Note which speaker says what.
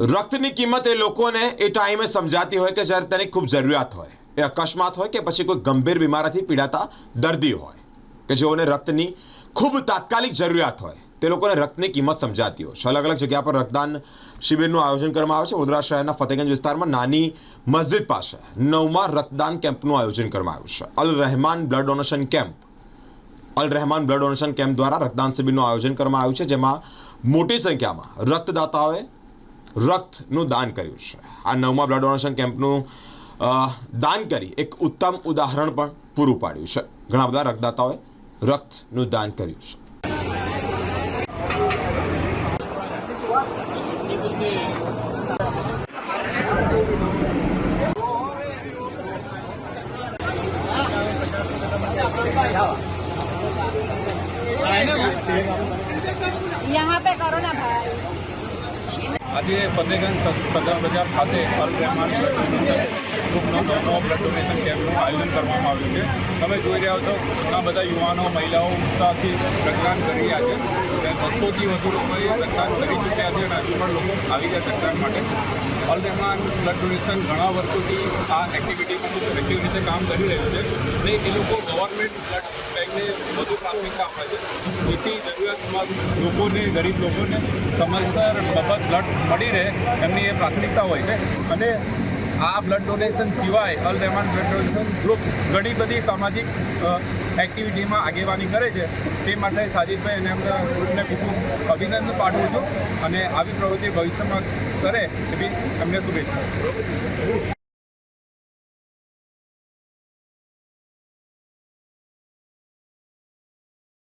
Speaker 1: રક્તની કિંમત એ લોકોને એ ટાઈમે સમજાતી હોય કે જ્યારે તેની ખૂબ જરૂરિયાત હોય. એ અકસ્માત હોય કે પછી કોઈ ગંભીર બીમારીથી પીડાતા દર્દી હોય. કે જેઓને રક્તની ખૂબ તાત્કાલિક જરૂરિયાત હોય. તે લોકોને રક્તની કિંમત સમજાતી હોય. છે અલગ અલગ જગ્યા પર રક્તદાન શિબિરનું આયોજન કરવામાં આવે છે. વડોદરા શહેરના ફતેગંજ વિસ્તારમાં નાની મસ્જિદ પાસે નવમાં રક્તદાન કેમ્પનું આયોજન કરવામાં આવ્યું છે. Al Rahman blood donation camp. Al Rahman blood donation camp દ્વારા રક્તદાન શિબિરનું આયોજન કરવામાં આવ્યું છે. જેમાં મોટી સંખ્યામાં રક્તદાતાઓએ રક્તનું દાન કર્યું છે આ નવમા બ્લડ ડોનેશન કેમ્પનું અ, દાન કરી એક ઉત્તમ ઉદાહરણ પણ પૂરું પાડ્યું છે ઘણા બધા રક્તદાતાઓએ રક્તનું દાન કર્યું છે
Speaker 2: यहाँ पे करो ना भाई
Speaker 3: આજે ફતેગંજ સદર બજાર ખાતે અલ રહેમાન બ્લડ ડોનેશન ગ્રુપનો નવમો બ્લડ ડોનેશન કેમ્પનું આયોજન કરવામાં આવ્યું છે. તમે જોઈ રહ્યા છો ઘણા બધા યુવાનો, મહિલાઓ ઉત્સાહથી રક્તદાન કરી રહ્યા છે. અને બસોથી વધુ લોકોએ રક્તદાન કરી ચૂક્યા છે અને હજુ પણ લોકો આવી ગયા રક્તદાન માટે. અલ રહેમાન બ્લડ ડોનેશન ઘણા વર્ષોથી આ એક્ટિવિટી એક્ટિવ રીતે કામ કરી રહ્યું છે અને એ લોકો ગવર્મેન્ટ બ્લડ બેંકને વધુ પ્રાથમિકતા આપે છે. જેથી જરૂરિયાતમંદ લોકોને, ગરીબ લોકોને સમયસર મફત બ્લડ મળી રહે એમની એ પ્રાથમિકતા હોય છે. અને આ બ્લડ ડોનેશન સિવાય Al Rahman blood donation group ઘણી બધી સામાજિક એક્ટિવિટીમાં આગેવાની કરે છે, તે માટે સાજીદભાઈ અને એમના ગ્રુપને ખૂબ ખૂબ અભિનંદન પાઠવું છું અને આવી પ્રવૃત્તિ ભવિષ્યમાં કરે એવી એમને શુભેચ્છા